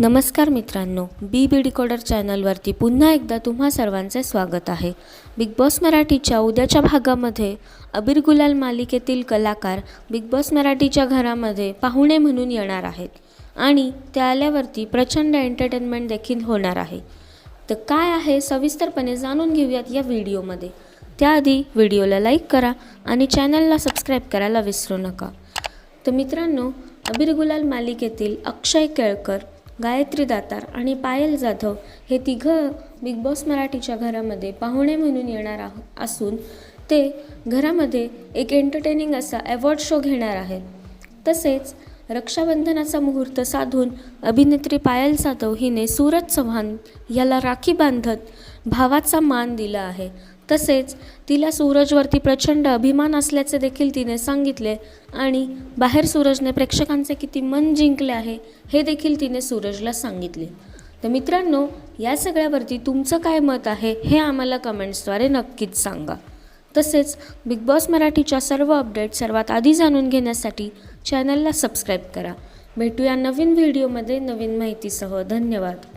नमस्कार मित्रांनो बी बी डिकोडर चॅनलवरती पुन्हा एकदा तुम्हा सर्वांचे स्वागत आहे. बिग बॉस मराठीच्या उद्याच्या भागामध्ये अबीर गुलाल मालिकेतील कलाकार बिग बॉस मराठीच्या घरामध्ये पाहुणे म्हणून येणार आहेत आणि त्या आल्यावरती प्रचंड एंटरटेनमेंट देखील होणार आहे. तर काय आहे सविस्तरपणे जाणून घेऊयात या व्हिडिओमध्ये. त्याआधी व्हिडिओला लाईक करा आणि चॅनलला सबस्क्राईब करायला विसरू नका. तर मित्रांनो अबीर गुलाल मालिकेतील अक्षय केळकर गायत्री दातार आणि पायल जाधव हे तिघं बिग बॉस मराठीच्या घरामध्ये पाहुणे म्हणून येणार आह असून ते घरामध्ये एक एंटरटेनिंग असा अवॉर्ड शो घेणार आहेत. तसेच रक्षाबंधनाचा मुहूर्त साधून अभिनेत्री पायल जाधव हिने सूरज चव्हाण याला राखी बांधत भावाचा मान दिला आहे. तसेच तिला सूरजवरती प्रचंड अभिमान असल्याचे देखील तिने सांगितले आणि बाहेर सूरजने प्रेक्षकांचे किती मन जिंकले आहे हे देखील तिने सूरजला सांगितले. तर मित्रांनो या सगळ्यावरती तुमचं काय मत आहे हे आम्हाला कमेंट्सद्वारे नक्कीच सांगा. तसेच बिग बॉस मराठीच्या सर्व अपडेट सर्वात आधी जाणून घेण्यासाठी चॅनलला सबस्क्राईब करा. भेटूया नवीन व्हिडिओमध्ये नवीन माहितीसह. धन्यवाद.